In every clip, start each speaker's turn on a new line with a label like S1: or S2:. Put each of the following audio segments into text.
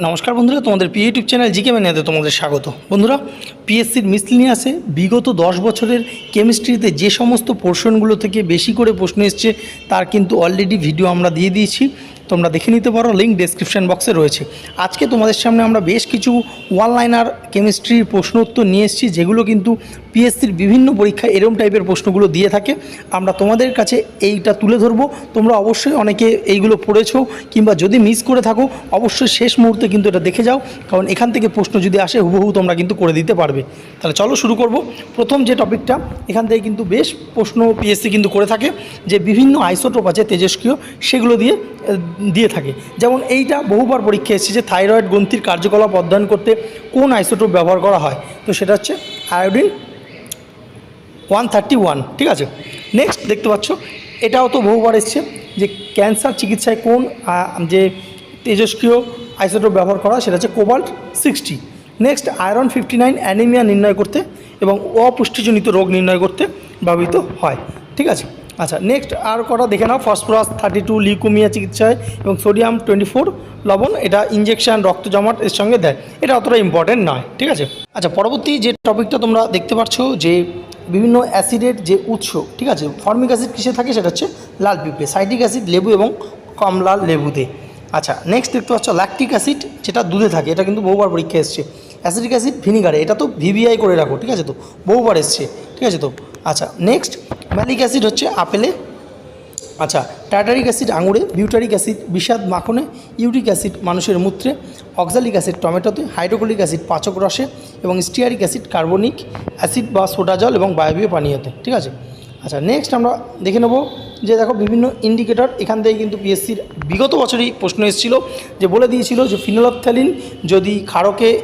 S1: নমস্কার বন্ধুরা, তোমাদের পি ইউটিউব চ্যানেল জিকে ম্যানিয়াতে তোমাদের স্বাগত। বন্ধুরা, পিএসসির মিসলিনিয়াসে বিগত দশ বছরের কেমিস্ট্রিতে যে সমস্ত পোর্শনগুলো থেকে বেশি করে প্রশ্ন এসছে, তার কিন্তু অলরেডি ভিডিও আমরা দিয়ে দিয়েছি। তোমরা দেখে নিতে পারো লিঙ্ক ডেসক্রিপশন বক্সে রয়েছে। আজকে তোমাদের সামনে আমরা বেশ কিছু ওয়ান লাইনার কেমিস্ট্রির প্রশ্ন উত্তর নিয়ে এসেছি, যেগুলো কিন্তু পিএসসির বিভিন্ন পরীক্ষায় এরম টাইপের প্রশ্নগুলো দিয়ে থাকে। আমরা তোমাদের কাছে এইটা তুলে ধরবো। তোমরা অবশ্যই অনেকে এইগুলো পড়েছো কিংবা যদি মিস করে থাকো, অবশ্যই শেষ মুহূর্তে কিন্তু এটা দেখে যাও। কারণ এখান থেকে প্রশ্ন যদি আসে, হুবহু তোমরা কিন্তু করে দিতে পারবে। তাহলে চলো শুরু করব। প্রথম যে টপিকটা এখান থেকে কিন্তু বেশ প্রশ্ন পিএসসি কিন্তু করে থাকে, যে বিভিন্ন আইসোটোপ আছে তেজস্ক্রিয়, সেগুলো দিয়ে দিয়ে থাকে। যেমন এইটা বহুবার পরীক্ষা এসেছে যে থাইরয়েড গ্রন্থির কার্যকলাপ অধ্যয়ন করতে কোন আইসোটোপ ব্যবহার করা হয়। তো সেটা হচ্ছে আয়োডিন ওয়ান থার্টি ওয়ান ঠিক আছে? নেক্সট দেখতে পাচ্ছ, এটাও তো বহুবার এসছে যে ক্যান্সার চিকিৎসায় কোন যে তেজস্ক্রিয় আইসোটোপ ব্যবহার করা সেটা হচ্ছে cobalt sixty next iron fifty nine anaemia নির্ণয় করতে এবং অপুষ্টিজনিত রোগ নির্ণয় করতে ব্যবহৃত হয়, ঠিক আছে? আচ্ছা নেক্সট আর কটা দেখে নাও ফসফরাস থার্টি টু লিউকোমিয়া চিকিৎসায় এবং সোডিয়াম টোয়েন্টি ফোর লবণ, এটা ইঞ্জেকশন রক্ত জমাট এর সঙ্গে দেয়। এটা অতটা ইম্পর্টেন্ট নয়, ঠিক আছে? আচ্ছা পরবর্তী যে টপিকটা তোমরা দেখতে পাচ্ছ যে বিভিন্ন অ্যাসিডের যে উৎস, ঠিক আছে? ফর্মিক অ্যাসিড কিসে থাকে? সেটা হচ্ছে লাল পিঁপড়ে সাইটিক অ্যাসিড, লেবু এবং কমলা লেবুতে। আচ্ছা নেক্সট দেখতে পাচ্ছ ল্যাকটিক অ্যাসিড যেটা দুধে থাকে, এটা কিন্তু বহুবার পরীক্ষা এসছে। অ্যাসিডিক অ্যাসিড ভিনিগারে এটা তো ভিভিআই করে রাখো, ঠিক আছে তো? বহুবার এসছে, ঠিক আছে তো? আচ্ছা নেক্সট ম্যালিক অ্যাসিড হচ্ছে আপেলে আচ্ছা টাটারিক অ্যাসিড আঙুরে বিউটারিক অ্যাসিড বিষাদ মাখনে ইউরিক অ্যাসিড মানুষের মূত্রে অক্সালিক অ্যাসিড টমেটোতে হাইড্রোক্লিক অ্যাসিড পাচক রসে এবং স্টিয়ারিক অ্যাসিড কার্বনিক অ্যাসিড বা সোডা জল এবং বায়বীয় পানীয়তে, ঠিক আছে? আচ্ছা নেক্সট আমরা দেখে নেব যে দেখো বিভিন্ন ইন্ডিকেটর এখান থেকে কিন্তু পিএসসির বিগত বছরই প্রশ্ন এসেছিল যে বলে দিয়েছিল যে ফিনোলপথ্যালিন যদি ক্ষারকে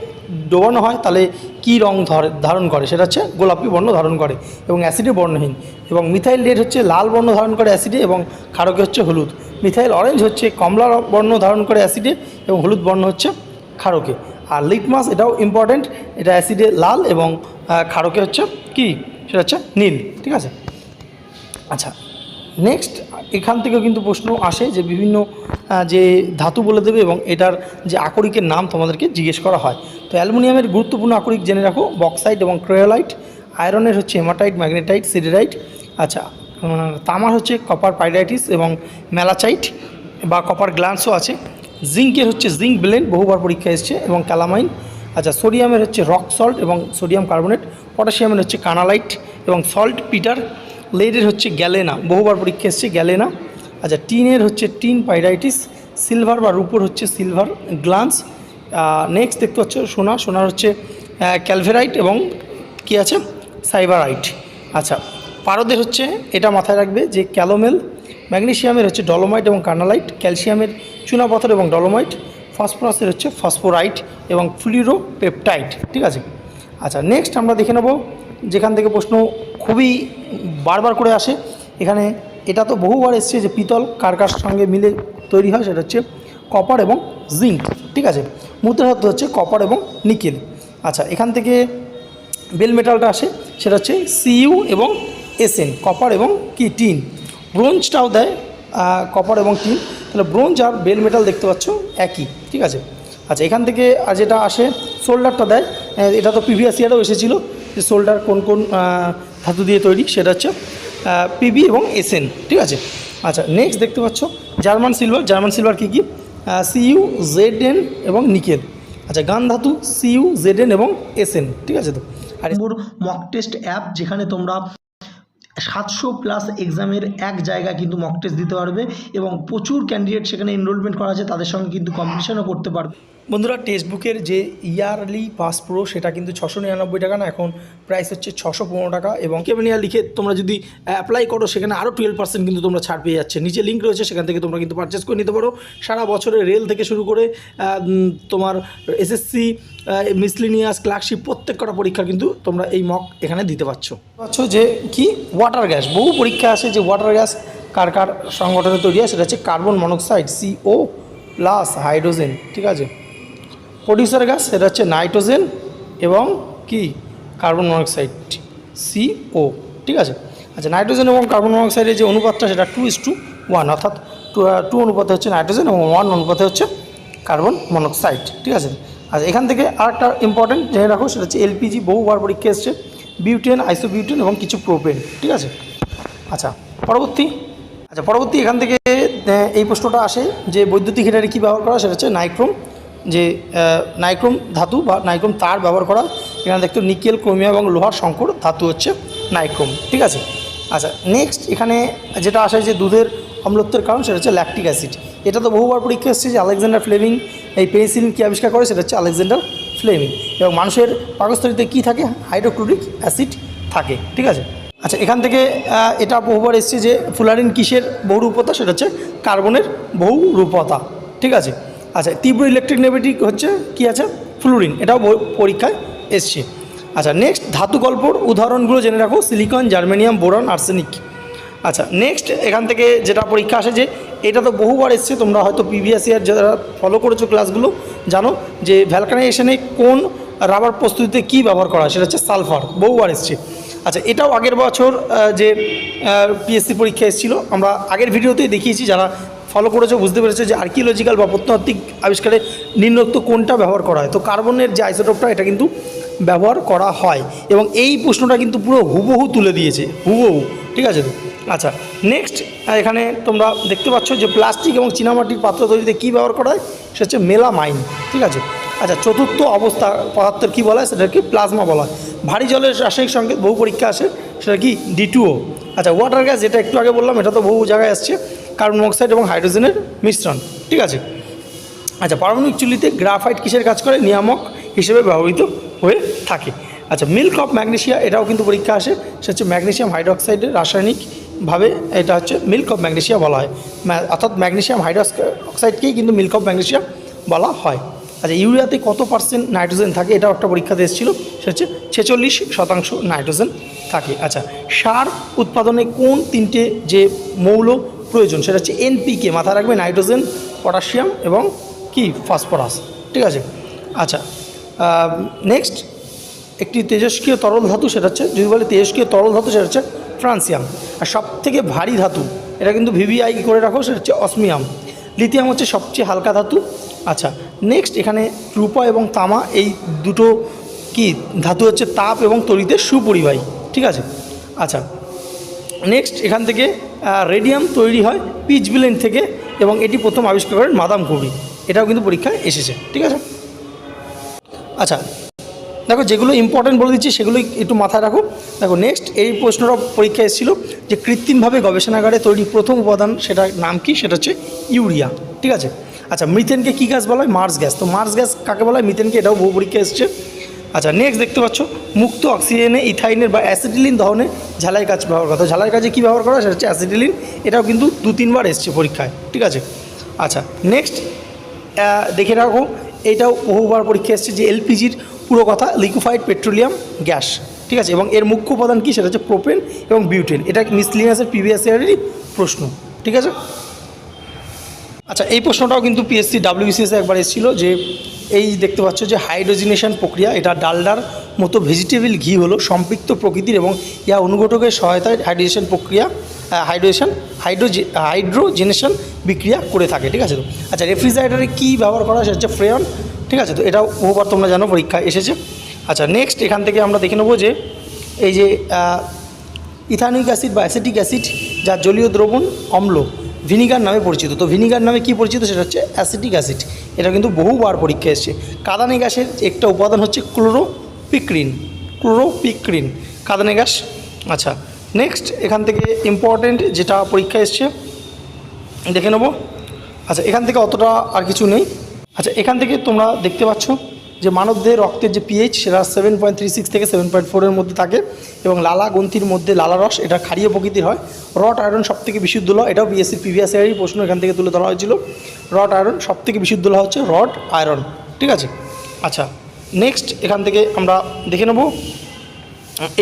S1: ডোবানো হয়, তাহলে কী রং ধরে, ধারণ করে? সেটা হচ্ছে গোলাপি বর্ণ ধারণ করে এবং অ্যাসিডে বর্ণহীন এবং মিথাইল রেড হচ্ছে লাল বর্ণ ধারণ করে অ্যাসিডে এবং ক্ষারকে হচ্ছে হলুদ। মিথাইল অরেঞ্জ হচ্ছে কমলা বর্ণ ধারণ করে অ্যাসিডে এবং হলুদ বর্ণ হচ্ছে ক্ষারকে আর লিটমাস এটাও ইম্পর্ট্যান্ট এটা অ্যাসিডে লাল এবং ক্ষারকে হচ্ছে কি? সেটা হচ্ছে নীল, ঠিক আছে? আচ্ছা নেক্সট এখান থেকেও কিন্তু প্রশ্ন আসে যে বিভিন্ন যে ধাতু বলে দেবে এবং এটার যে আকরিকের নাম তোমাদেরকে জিজ্ঞেস করা হয়। তো অ্যালুমিনিয়ামের গুরুত্বপূর্ণ আকরিক জেনে রাখো বক্সাইড এবং ক্রেওলাইট। আয়রনের হচ্ছে হেমাটাইট, ম্যাগনেটাইট, সিডেরাইট। আচ্ছা তামার হচ্ছে কপার পাইরাইটিস এবং ম্যালাচাইট বা কপার গ্ল্যান্সও আছে। জিঙ্কের হচ্ছে জিঙ্ক ব্লেন্ড, বহুবার পরীক্ষা এসছে, এবং ক্যালামাইন। আচ্ছা সোডিয়ামের হচ্ছে রক সল্ট এবং সোডিয়াম কার্বনেট, পটাশিয়ামের হচ্ছে কানালাইট এবং সল্ট পিটার। লেডের হচ্ছে গ্যালেনা, বহুবার পরীক্ষা এসছে গ্যালেনা। আচ্ছা টিনের হচ্ছে টিন পাইরাইটিস, সিলভার বা রূপোর হচ্ছে সিলভার গ্লান্স। নেক্সট দেখতে পাচ্ছ সোনা, সোনার হচ্ছে ক্যালভেরাইট এবং কি আছে? সাইবারাইট। আচ্ছা পারদের হচ্ছে এটা মাথায় রাখবে যে ক্যালোমেল ম্যাগনেসিয়ামের হচ্ছে ডলোমাইট এবং কার্নালাইট, ক্যালসিয়ামের চুনাপাথর এবং ডলোমাইট, ফসফরাসের হচ্ছে ফসফোরাইট এবং ফ্লুরো পেপটাইট ঠিক আছে? আচ্ছা নেক্সট আমরা দেখে নেব যেখান থেকে প্রশ্ন খুবই বারবার করে আসে। এখানে এটা তো বহুবার এসছে যে পিতল কার কার সঙ্গে মিলে তৈরি হয়, সেটা হচ্ছে কপার এবং জিঙ্ক, ঠিক আছে? মূত্রধাতু হচ্ছে কপার এবং নিকেল। আচ্ছা এখান থেকে বেল মেটালটা আসে, সেটা হচ্ছে সিইউ এবং এসএন কপার এবং কি? টিন। ব্রোঞ্জটাও দেয় কপার এবং টিন। তাহলে ব্রোঞ্জ আর বেল মেটাল দেখতে পাচ্ছ একই, ঠিক আছে? আচ্ছা এখান থেকে আর যেটা আসে শোল্ডারটা দেয় এটা তো প্রিভিয়াস ইয়ারেও এসেছিল, যে শোল্ডার কোন কোন ধাতু দিয়ে তৈরি, সেটা হচ্ছে পিবি এবং এসএন ঠিক আছে? আচ্ছা নেক্সট দেখতে পাচ্ছ, জার্মান সিলভার জার্মান সিলভার কী কী? সিইউ জেড এন এবং নিকেল আচ্ছা গান ধাতু সিইউ জেড এন এবং এসএন ঠিক আছে তো? আর মক টেস্ট অ্যাপ যেখানে তোমরা সাতশো প্লাস এক্সামের এক জায়গায় কিন্তু মক টেস্ট দিতে পারবে এবং প্রচুর ক্যান্ডিডেট সেখানে এনরোলমেন্ট করা আছে, তাদের সঙ্গে কিন্তু কম্পিটিশনও করতে পারবে। বন্ধুরা টেক্সট বুকের যে ইয়ারলি পাস প্রো, সেটা কিন্তু ছশো নিরানব্বই টাকা না, এখন প্রাইস হচ্ছে ছশো পনেরো টাকা এবং কেমিনিয়া লিখে তোমরা যদি অ্যাপ্লাই করো, সেখানে আরও টুয়েলভ পার্সেন্ট কিন্তু তোমরা ছাড় পেয়ে যাচ্ছে। নিচে লিঙ্ক রয়েছে, সেখান থেকে তোমরা কিন্তু পারচেস করে নিতে পারো। সারা বছরে রেল থেকে শুরু করে তোমার এসএসসি মিসলিনিয়াস ক্লার্কশিপ প্রত্যেক কটা পরীক্ষা কিন্তু তোমরা এই মক এখানে দিতে পারছ। পাচ্ছ যে কি? ওয়াটার গ্যাস বহু পরীক্ষা আছে যে ওয়াটার গ্যাস কার কার সংগঠনে তৈরি হয়, সেটা হচ্ছে carbon monoxide C O plus hydrogen ঠিক আছে? প্রডিউসার গ্যাস সেটা হচ্ছে নাইট্রোজেন এবং কি? কার্বন মনোক্সাইড সিও ঠিক আছে? আচ্ছা নাইট্রোজেন এবং কার্বন মনোক্সাইডের যে অনুপাতটা, সেটা টু ইস টু ওয়ান অর্থাৎ টু টু অনুপাতে হচ্ছে নাইট্রোজেন এবং ওয়ান অনুপাতে হচ্ছে কার্বন মনোক্সাইড, ঠিক আছে? আচ্ছা এখান থেকে আরেকটা ইম্পর্টেন্ট জেনে রাখো, সেটা হচ্ছে এলপিজি বহুবার পরীক্ষা এসছে বিউটেন আইসোবিউটেন এবং কিছু প্রোপেন ঠিক আছে? আচ্ছা পরবর্তী আচ্ছা পরবর্তী এখান থেকে এই প্রশ্নটা আসে যে বৈদ্যুতিক হিটারে কী ব্যবহার করা সেটা হচ্ছে নাইক্রোম যে নাইক্রোম ধাতু বা নাইক্রোম তার ব্যবহার করা, এখানে দেখতে নিকেল ক্রোমিয়া এবং লোহার সংকর ধাতু হচ্ছে নাইক্রোম, ঠিক আছে? আচ্ছা নেক্সট এখানে যেটা আসে যে দুধের অম্লত্বের কারণ, সেটা হচ্ছে ল্যাকটিক অ্যাসিড এটা তো বহুবার পরীক্ষা এসেছে যে আলেকজান্ডার ফ্লেমিং, এই পেনিসিলিন কী আবিষ্কার করে? সেটা হচ্ছে আলেকজান্ডার ফ্লেমিং। এবং মানুষের পাকস্থলিতে কী থাকে? হাইড্রোক্লোরিক অ্যাসিড থাকে, ঠিক আছে? আচ্ছা এখান থেকে এটা বহুবার এসছে যে ফুলারিন কিসের বহুরূপতা? সেটা হচ্ছে কার্বনের বহুরূপতা, ঠিক আছে? আচ্ছা তীব্র ইলেকট্রিক নেগেটিভ হচ্ছে, কি আছে? ফ্লুরিন এটাও পরীক্ষায় এসছে। আচ্ছা নেক্সট ধাতু গল্পর উদাহরণগুলো জেনে রাখো সিলিকন জার্মেনিয়াম বোরন আর্সেনিক আচ্ছা নেক্সট এখান থেকে যেটা পরীক্ষা আসে যে, এটা তো বহুবার এসছে, তোমরা হয়তো প্রিভিয়াস ইয়ার যারা ফলো করেছ ক্লাসগুলো জানো যে ভ্যালকানাইজেশনে কোন রাবার প্রস্তুতিতে কী ব্যবহার করা হয়, সেটা হচ্ছে সালফার বহুবার এসছে। আচ্ছা এটাও আগের বছর যে পিএসসি পরীক্ষা এসেছিল, আমরা আগের ভিডিওতেই দেখিয়েছি, যারা ফলো করেছ, বুঝতে পেরেছ যে আর্কিওলজিক্যাল বা প্রত্নতাত্ত্বিক আবিষ্কারে নিম্নোক্ত কোনটা ব্যবহার করা হয়। তো কার্বনের যে আইসোটোপটা এটা কিন্তু ব্যবহার করা হয়। এবং এই প্রশ্নটা কিন্তু পুরো হুবহু তুলে দিয়েছে। হুবহু, ঠিক আছে তো? আচ্ছা নেক্সট এখানে তোমরা দেখতে পাচ্ছ যে প্লাস্টিক এবং চীনামাটির পাত্র তৈরিতে কী ব্যবহার করা হয়? সেটা হচ্ছে মেলামাইন ঠিক আছে? আচ্ছা চতুর্থ অবস্থা পদার্থের কী বলা হয়? সেটাকে প্লাজমা বলা হয়। ভারী জলের রাসায়নিক সংকেত বহু পরীক্ষা আসে, সেটা কি? ডিটুও আচ্ছা ওয়াটার গ্যাস যেটা একটু আগে বললাম, এটা তো বহু জায়গায় আসছে। কার্বন মনোক্সাইড এবং হাইড্রোজেনের মিশ্রণ, ঠিক আছে? আচ্ছা পারমাণবিক চুল্লিতে গ্রাফাইট কিসের কাজ করে? নিয়ামক হিসেবে ব্যবহৃত হয়ে থাকে। আচ্ছা মিল্ক অফ ম্যাগনেশিয়া, এটাও কিন্তু পরীক্ষা আসে। সেটা হচ্ছে ম্যাগনেশিয়াম হাইড্রোক্সাইডের রাসায়নিকভাবে এটা হচ্ছে মিল্ক অফ ম্যাগনেশিয়া বলা হয়। অর্থাৎ ম্যাগনেশিয়াম হাইড্রোক্সাইডকেই কিন্তু মিল্ক অফ ম্যাগনেশিয়া বলা হয়। আচ্ছা ইউরিয়াতে কত পার্সেন্ট নাইট্রোজেন থাকে? এটাও একটা পরীক্ষাতে এসেছিল। সেটা হচ্ছে ছেচল্লিশ শতাংশ নাইট্রোজেন থাকে। আচ্ছা সার উৎপাদনে কোন তিনটে যে মৌল প্রয়োজন, সেটা হচ্ছে এনপিকে মাথায় রাখবে নাইট্রোজেন, পটাশিয়াম এবং কি? ফসফরাস, ঠিক আছে? আচ্ছা নেক্সট একটি তেজস্ক্রিয় তরল ধাতু, সেটা হচ্ছে, যদি বলে তেজস্ক্রিয় তরল ধাতু, সেটা হচ্ছে ফ্রান্সিয়াম। আর সব থেকে ভারী ধাতু, এটা কিন্তু ভিভিআই করে রাখো, সেটা হচ্ছে অসমিয়াম। লিথিয়াম হচ্ছে সবচেয়ে হালকা ধাতু। আচ্ছা নেক্সট এখানে রূপা এবং তামা, এই দুটো কি? ধাতু হচ্ছে তাপ এবং তরিতে সুপরিবাহী, ঠিক আছে? আচ্ছা নেক্সট এখান থেকে রেডিয়াম তৈরি হয় পিচ বিলেন থেকে এবং এটি প্রথম আবিষ্কার করেন মাদাম কবি। এটাও কিন্তু পরীক্ষায় এসেছে, ঠিক আছে? আচ্ছা দেখো যেগুলো ইম্পর্টেন্ট বলে দিচ্ছি, সেগুলোই একটু মাথায় রাখো। দেখো নেক্সট এই প্রশ্নটা পরীক্ষা এসেছিল যে কৃত্রিমভাবে গবেষণাগারে তৈরি প্রথম উপাদান সেটার নাম কি? সেটা হচ্ছে ইউরিয়া, ঠিক আছে? আচ্ছা মিথেনকে কী গ্যাস বলা হয়? মার্স গ্যাস তো মার্স গ্যাস কাকে বলা হয়? মিথেনকে এটাও বহু পরীক্ষা এসছে। আচ্ছা নেক্সট দেখতে পাচ্ছ, মুক্ত অক্সিজেনে ইথাইনের বা অ্যাসিডিলিন দহনে ঝালাই কাজ ব্যবহার করা। ঝালাই কাজে কী ব্যবহার করা সেটা হচ্ছে অ্যাসিডিলিন এটাও কিন্তু দু তিনবার এসছে পরীক্ষায়, ঠিক আছে? আচ্ছা নেক্সট দেখে রাখো, এটাও বহুবার পরীক্ষা এসছে যে এলপিজির পুরো কথা, লিকুইফাইড পেট্রোলিয়াম গ্যাস, ঠিক আছে? এবং এর মুখ্য উপাদান কী? সেটা হচ্ছে প্রোপেন এবং বিউটেন। এটা মিসলিনিয়াসের প্রিভিয়াস প্রশ্ন, ঠিক আছে? আচ্ছা এই প্রশ্নটাও কিন্তু পিএসসি ডাব্লিউবিসিএসে একবার এসেছিল যে এই দেখতে পাচ্ছ যে হাইড্রোজিনেশন প্রক্রিয়া, এটা ডালডার মতো ভেজিটেবল ঘি হলো সম্পৃক্ত প্রকৃতির এবং ইয়া অনুঘটকের সহায়তায় হাইড্রোজেশন প্রক্রিয়া হাইড্রোজেশন হাইড্রোজে হাইড্রোজেনেশন বিক্রিয়া করে থাকে, ঠিক আছে তো? আচ্ছা রেফ্রিজারেটারে কী ব্যবহার করা হয় সেটা হচ্ছে ফ্রেয়ন ঠিক আছে তো? এটাও বহুবার তোমরা জানো, পরীক্ষায় এসেছে। আচ্ছা নেক্সট এখান থেকে আমরা দেখে নেব যে এই যে ইথানিক অ্যাসিড বা অ্যাসিটিক অ্যাসিড যা জলীয় দ্রবণ, অম্ল ভিনিগার নামে পরিচিত। তো ভিনিগার নামে কি পরিচিত সেটা হচ্ছে অ্যাসিটিক অ্যাসিড। এটা কিন্তু বহুবার পরীক্ষা এসছে। কাদানে গ্যাসের একটা উপাদান হচ্ছে ক্লোরোপিক্রিন ক্লোরোপিক্রিন কাদানে গ্যাস। আচ্ছা নেক্সট এখান থেকে ইম্পর্টেন্ট যেটা পরীক্ষা এসছে, দেখে নেব। আচ্ছা এখান থেকে অতটা আর কিছু নেই। আচ্ছা এখান থেকে তোমরা দেখতে পাচ্ছ যে মানবদেহের রক্তের যে পিএইচ সেটা সেভেন পয়েন্ট থ্রি সিক্স থেকে সেভেন পয়েন্ট ফোরের মধ্যে থাকে এবং লালা গ্রন্থির মধ্যে লালা রস, এটা ক্ষারীয় প্রকৃতির হয়। রড আয়রন সব থেকে বিশুদ্ধ ল এটাও বিএসসি প্রিভিয়াস ইয়ারই প্রশ্ন এখান থেকে তুলে ধরা হয়েছিল। রড আয়রন সব থেকে বিশুদ্ধ ল হচ্ছে রড আয়রন ঠিক আছে? আচ্ছা নেক্সট এখান থেকে আমরা দেখে নেব।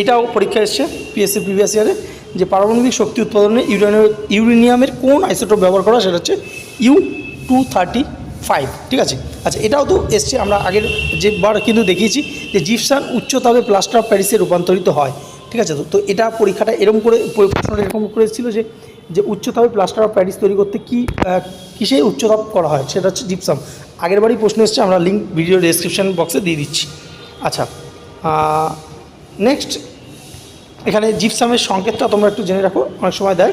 S1: এটাও পরীক্ষা এসছে পিএসসি প্রিভিয়াস ইয়ারে যে পারমাণবিক শক্তি উৎপাদনে ইউরেনিয়াম, ইউরেনিয়ামের কোন আইসোটোপ ব্যবহার করা সেটা হচ্ছে ইউ টু থার্টি ফাইভ ঠিক আছে? আচ্ছা এটাও তো এসছে, আমরা আগের যেবার কিন্তু দেখিয়েছি যে জিপসান উচ্চতাবে প্লাস্টার অফ প্যারিসে রূপান্তরিত হয়, ঠিক আছে? তো তো এটা পরীক্ষাটা এরকম করে, প্রশ্নটা এরকম করে এসেছিল যে যে উচ্চতাপে প্লাস্টার অফ প্যারিস তৈরি করতে কী কিসে উচ্চতাপ করা হয়? সেটা হচ্ছে জিপসাম। আগের বারই প্রশ্ন এসছে, আমরা লিঙ্ক ভিডিও ডেসক্রিপশন বক্সে দিয়ে দিচ্ছি। আচ্ছা নেক্সট এখানে জিপসামের সংকেতটা তোমরা একটু জেনে রাখো, অনেক সময় দেয়।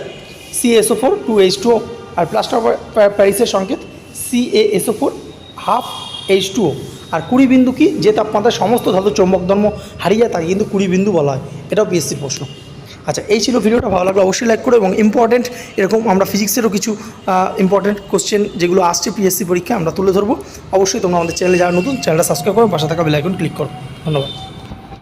S1: C S O four two H two R plaster of প্যারিসের সংকেত C A S O four half H two আর কুড়ি বিন্দু কি? যে তাপমাত্রায় সমস্ত ধাতু চৌম্বক ধর্ম হারিয়ে যায় তাকে কিন্তু কুড়ি বিন্দু বলা হয়। এটাও পিএসসির প্রশ্ন। আচ্ছা এই ছিল ভিডিওটা। ভালো লাগল অবশ্যই লাইক করো এবং ইম্পর্টেন্ট এরকম আমরা ফিজিক্সেরও কিছু ইম্পর্টেন্ট কোশ্চেন যেগুলো আসছে পিএসসি পরীক্ষায় আমরা তুলে ধরবো। অবশ্যই তোমরা আমাদের চ্যানেলে যারা নতুন চ্যানেলটা সাবস্ক্রাইব করো, পাশে থাকা বেলাইকন ক্লিক করো। ধন্যবাদ।